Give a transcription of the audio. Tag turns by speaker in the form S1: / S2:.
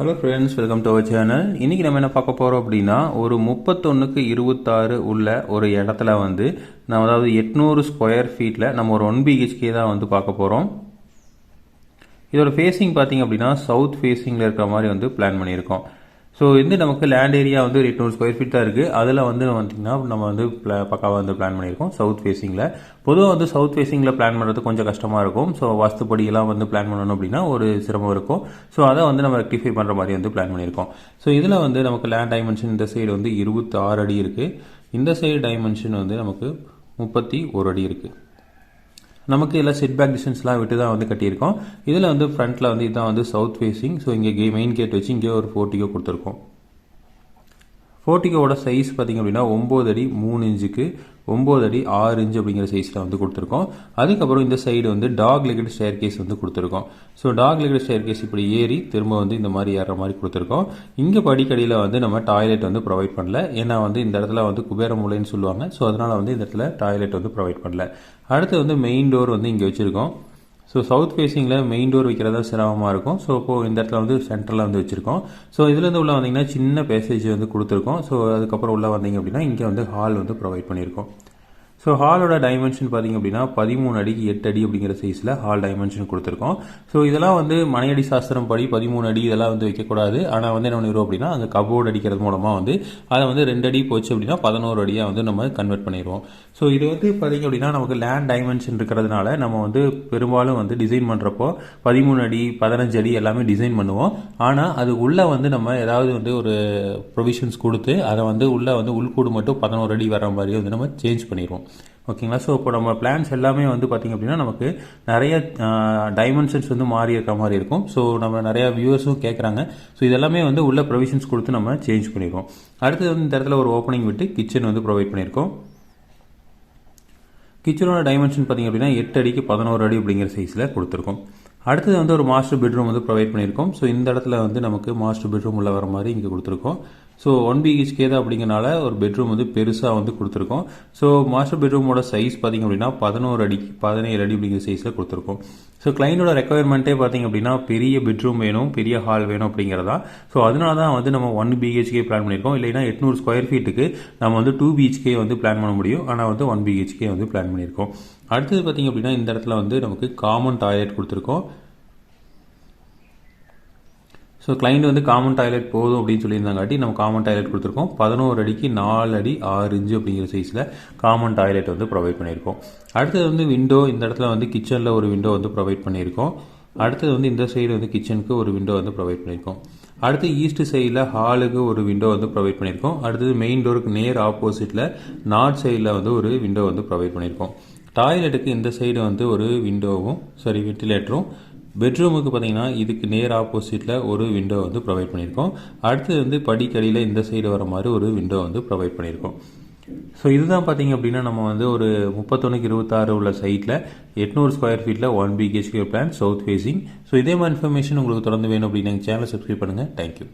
S1: Hello friends welcome to our channel இன்றைக்கி நம்ம என்ன பார்க்க போகிறோம் அப்படின்னா ஒரு முப்பத்தொன்றுக்கு இருபத்தாறு உள்ள ஒரு இடத்துல வந்து நம்ம அதாவது எட்நூறு ஸ்கொயர் ஃபீட்டில் நம்ம ஒரு ஒன் பிஹெச்கே தான் வந்து பார்க்க போகிறோம் இதோட ஃபேஸிங் பார்த்தீங்க அப்படின்னா சவுத் ஃபேஸிங்கில் இருக்கிற மாதிரி வந்து பிளான் பண்ணியிருக்கோம். ஸோ வந்து நமக்கு லேண்ட் ஏரியா வந்து ஒரு எட்நூறு ஸ்கொயர் ஃபீட் தான் இருக்குது அதில் வந்து பார்த்திங்கன்னா நம்ம வந்து பக்காவாக வந்து பிளான் பண்ணியிருக்கோம் சவுத் ஃபேஸிங்கில் பொதுவாக வந்து சவுத் ஃபேஸிங்கில் பிளான் பண்ணுறது கொஞ்சம் கஷ்டமாக இருக்கும். ஸோ வாஸ்துப்படியெல்லாம் வந்து பிளான் பண்ணணும் அப்படின்னா ஒரு சிரமம் இருக்கும். ஸோ அதை வந்து நம்ம ரெக்டிஃபை பண்ணுற மாதிரி வந்து பிளான் பண்ணியிருக்கோம். ஸோ இதில் வந்து நமக்கு லேண்ட் டைமென்ஷன் இந்த சைடு வந்து இருபத்தி ஆறு அடி இருக்குது இந்த சைடு டைமென்ஷன் வந்து நமக்கு முப்பத்தி ஒரு அடி இருக்குது நமக்கு எல்லாம் செட் பேக் டிஸ்டன்ஸ்லாம் விட்டு தான் வந்து கட்டியிருக்கோம். இதில் வந்து ஃப்ரண்ட்டில் வந்து இதுதான் வந்து சவுத் ஃபேஸிங் ஸோ இங்கே மெயின் கேட் வச்சு இங்கே ஒரு ஃபோர்ட்டிக்கோ கொடுத்துருக்கோம். ஃபோர்ட்டிகோட சைஸ் பார்த்திங்க அப்படின்னா ஒம்பது அடி மூணு இன்ச்சுக்கு ஒம்பது அடி ஆறு இன்ச்சு அப்படிங்கிற சைஸில் வந்து கொடுத்துருக்கோம். அதுக்கப்புறம் இந்த சைடு வந்து டாக் லெக்கட் ஸ்டேர் கேஸ் வந்து கொடுத்துருக்கோம். So dog legged staircase இப்படி ஏறி திரும்ப வந்து இந்த மாதிரி ஏற மாதிரி கொடுத்துருக்கோம். இங்கே படிக்கடியில் வந்து நம்ம டாய்லெட் வந்து ப்ரொவைட் பண்ணல. ஏன்னா வந்து இந்த இடத்துல வந்து குபேர மூலைன்னு சொல்லுவாங்க. ஸோ அதனால் வந்து இந்த இடத்துல டாய்லெட் வந்து ப்ரொவைட் பண்ணல. அடுத்து வந்து மெயின் டோர் வந்து இங்கே வச்சுருக்கோம். ஸோ சவுத் ஃபேஸிங்கில் மெயின் டோர் வைக்கிறதா சிரமமாக இருக்கும். ஸோ இப்போது இந்த இடத்துல வந்து சென்டரில் வந்து வச்சுருக்கோம். ஸோ இதுலேருந்து உள்ள வந்தீங்கன்னா சின்ன பேசேஜ் வந்து கொடுத்துருக்கோம். ஸோ அதுக்கப்புறம் உள்ளே வந்தீங்க அப்படின்னா இங்கே வந்து ஹால் வந்து ப்ரொவைட் பண்ணியிருக்கோம். ஸோ ஹாலோட டைமென்ஷன் பார்த்திங்க அப்படின்னா பதிமூணு அடிக்கு எட்டு அடி அப்படிங்கிற சைஸில் ஹால் டைமென்ஷன் கொடுத்துருக்கோம். ஸோ இதெல்லாம் வந்து மனையடி சாஸ்திரம் படி பதிமூணு அடி இதெல்லாம் வந்து வைக்கக்கூடாது. ஆனால் வந்து என்ன பண்ணிடுவோம் அப்படின்னா அந்த கபோர்டு அடிக்கிறது மூலமாக வந்து அதை வந்து ரெண்டு அடி போச்சு அப்படின்னா பதினோரு அடியாக வந்து நம்ம கன்வெர்ட் பண்ணிடுவோம் ஸோ இது வந்து பார்த்திங்க அப்படின்னா நமக்கு லேண்ட் டைமென்ஷன் இருக்கிறதுனால நம்ம வந்து பெரும்பாலும் வந்து டிசைன் பண்ணுறப்போ பதிமூணு அடி பதினஞ்சு அடி எல்லாமே டிசைன் பண்ணுவோம். ஆனால் அது உள்ளே வந்து நம்ம ஏதாவது வந்து ஒரு ப்ரொவிஷன்ஸ் கொடுத்து அதை வந்து உள்ளே வந்து உள்கூடு மட்டும் பதினோரு அடி வர மாதிரி வந்து நம்ம சேஞ்ச் பண்ணிடுவோம் ஓகேங்களா? ஸோ இப்போ நம்ம பிளான்ஸ் எல்லாமே வந்து பார்த்திங்க அப்படின்னா நமக்கு நிறைய டைமென்ஷன்ஸ் வந்து மாறி இருக்க மாதிரி இருக்கும். ஸோ நம்ம நிறையா வியூவர்ஸும் கேட்குறாங்க ஸோ இதெல்லாமே வந்து உள்ள ப்ரொவிஷன்ஸ் கொடுத்து நம்ம சேஞ்ச் பண்ணியிருக்கோம் அடுத்தது வந்து இந்த இடத்துல ஒரு ஓப்பனிங் விட்டு கிச்சன் வந்து ப்ரொவைட் பண்ணியிருக்கோம். கிச்சனோட டைமென்ஷன் பார்த்திங்க அப்படின்னா எட்டு அடிக்கு பதினோரு அடி அப்படிங்கிற சைஸில் கொடுத்துருக்கோம். அடுத்தது வந்து ஒரு மாஸ்டர் பெட்ரூம் வந்து ப்ரொவைட் பண்ணியிருக்கோம். ஸோ இந்த இடத்துல வந்து நமக்கு மாஸ்டர் பெட்ரூம் உள்ள வர மாதிரி இங்கே கொடுத்துருக்கோம். ஸோ ஒன் பிஹெச்கே தான் அப்படிங்கிறனால ஒரு பெட்ரூம் வந்து பெருசாக வந்து கொடுத்துருக்கோம். ஸோ மாஸ்டர் பெட்ரூமோட சைஸ் பார்த்திங்க அப்படின்னா பதினோரு அடி பதினேழு அடி அப்படிங்கிற சைஸில் கொடுத்துருக்கோம். ஸோ கிளைண்டோட ரெக்குவயர்மெண்ட்டே பார்த்திங்க அப்படின்னா பெரிய பெட்ரூம் வேணும் பெரிய ஹால் வேணும் அப்படிங்கிறதா. ஸோ அதனால தான் வந்து நம்ம ஒன் பிஹெச்கே பிளான் பண்ணியிருக்கோம். இல்லைன்னா எட்நூறு ஸ்கொயர் ஃபீட்டுக்கு நம்ம வந்து டூ பிஹெச்கே வந்து பிளான் பண்ண முடியும். ஆனால் வந்து ஒன் பிஹெச்கே வந்து பிளான் பண்ணியிருக்கோம். அடுத்தது பார்த்திங்க அப்படின்னா இந்த இடத்துல வந்து நமக்கு காமன் டாய்லெட் கொடுத்துருக்கோம். ஸோ கிளைண்ட் வந்து காமன் டாய்லெட் போதும் அப்படின்னு சொல்லியிருந்தாங்காட்டி நம்ம காமன் டாய்லெட் கொடுத்துருக்கோம். பதினோரு அடிக்கு நாலு அடி ஆறு இன்ச்சு அப்படிங்கிற சைஸில் காமன் டாய்லெட் வந்து ப்ரொவைட் பண்ணியிருக்கோம். அடுத்தது வந்து விண்டோ இந்த இடத்துல வந்து கிச்சனில் ஒரு விண்டோ வந்து ப்ரொவைட் பண்ணியிருக்கோம். அடுத்தது வந்து இந்த சைடு வந்து கிச்சனுக்கு ஒரு விண்டோ வந்து ப்ரொவைட் பண்ணியிருக்கோம். அடுத்து ஈஸ்ட் சைடில் ஹாலுக்கு ஒரு விண்டோ வந்து ப்ரொவைட் பண்ணியிருக்கோம். அடுத்தது மெயின் டோருக்கு நேர் ஆப்போசிட்டில் நார்த் சைடில் வந்து ஒரு விண்டோ வந்து ப்ரொவைட் பண்ணியிருக்கோம். டாய்லெட்டுக்கு இந்த சைடு வந்து ஒரு விண்டோவும் சாரி வென்டிலேட்டரும் பெட்ரூமுக்கு பார்த்தீங்கன்னா இதுக்கு நேர் ஆப்போசிட்டில் ஒரு விண்டோ வந்து ப்ரொவைட் பண்ணியிருக்கோம். அடுத்தது வந்து படிக்கடியில் இந்த சைடு வர மாதிரி ஒரு விண்டோ வந்து ப்ரொவைட் பண்ணியிருக்கோம். ஸோ இதுதான் பார்த்தீங்க அப்படின்னா நம்ம வந்து ஒரு முப்பத்தொன்னுக்கு இருபத்தாறு உள்ள சைட்டில் எட்நூறு ஸ்கொயர் ஃபீட்டில் one BHK plan south facing so இதே மாதிரி இன்ஃபர்மேஷன் உங்களுக்கு தொடர்ந்து வேணும் அப்படின்னு எங்கள் சேனலை சப்ஸ்கிரைப் பண்ணுங்கள் தேங்க்யூ